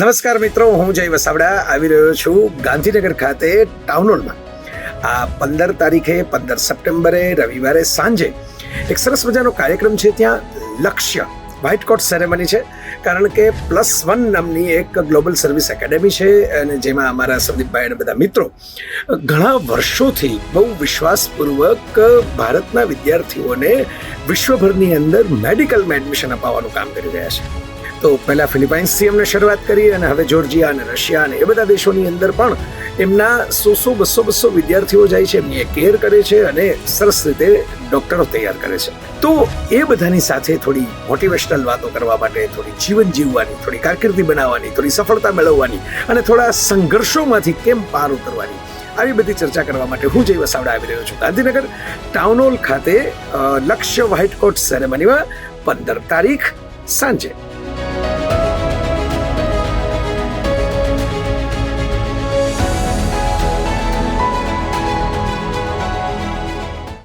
નમસ્કાર મિત્રો, હું જય વસાવડા. આવી રહ્યો છું ગાંધીનગર ખાતે ટાઉન હોલમાં આ પંદર તારીખે, પંદર સપ્ટેમ્બરે, રવિવારે સાંજે એક સરસ મજાનો કાર્યક્રમ છે ત્યાં લક્ષ્ય, વ્હાઇટ કોટ સેરેમની છે. કારણ કે પ્લસ વન નામની એક ગ્લોબલ સર્વિસ એકેડેમી છે અને જેમાં અમારા સંદીપભાઈ અને બધા મિત્રો ઘણા વર્ષોથી બહુ વિશ્વાસપૂર્વક ભારતના વિદ્યાર્થીઓને વિશ્વભરની અંદર મેડિકલમાં એડમિશન અપાવવાનું કામ કરી રહ્યા છે. તો પહેલા ફિલિપાઇન્સથી એમને શરૂઆત કરી અને હવે જોર્જિયા અને રશિયા અને એ બધા દેશોની અંદર પણ એમના સો સો બસો બસો વિદ્યાર્થીઓ જાય છે. એમની કેર કરે છે અને સરસ રીતે ડોક્ટરો તૈયાર કરે છે. તો એ બધાની સાથે થોડી મોટિવેશનલ વાતો કરવા માટે, થોડી જીવન જીવવાની, થોડી કારકિર્દી બનાવવાની, થોડી સફળતા મેળવવાની અને થોડા સંઘર્ષોમાંથી કેમ પાર ઉતરવાની, આવી બધી ચર્ચા કરવા માટે હું જય વસાવડા આવી રહ્યો છું. ગાંધીનગર ટાઉન હોલ ખાતે લક્ષ્ય વ્હાઇટ કોટ સેરેમનીમાં પંદર તારીખ સાંજે.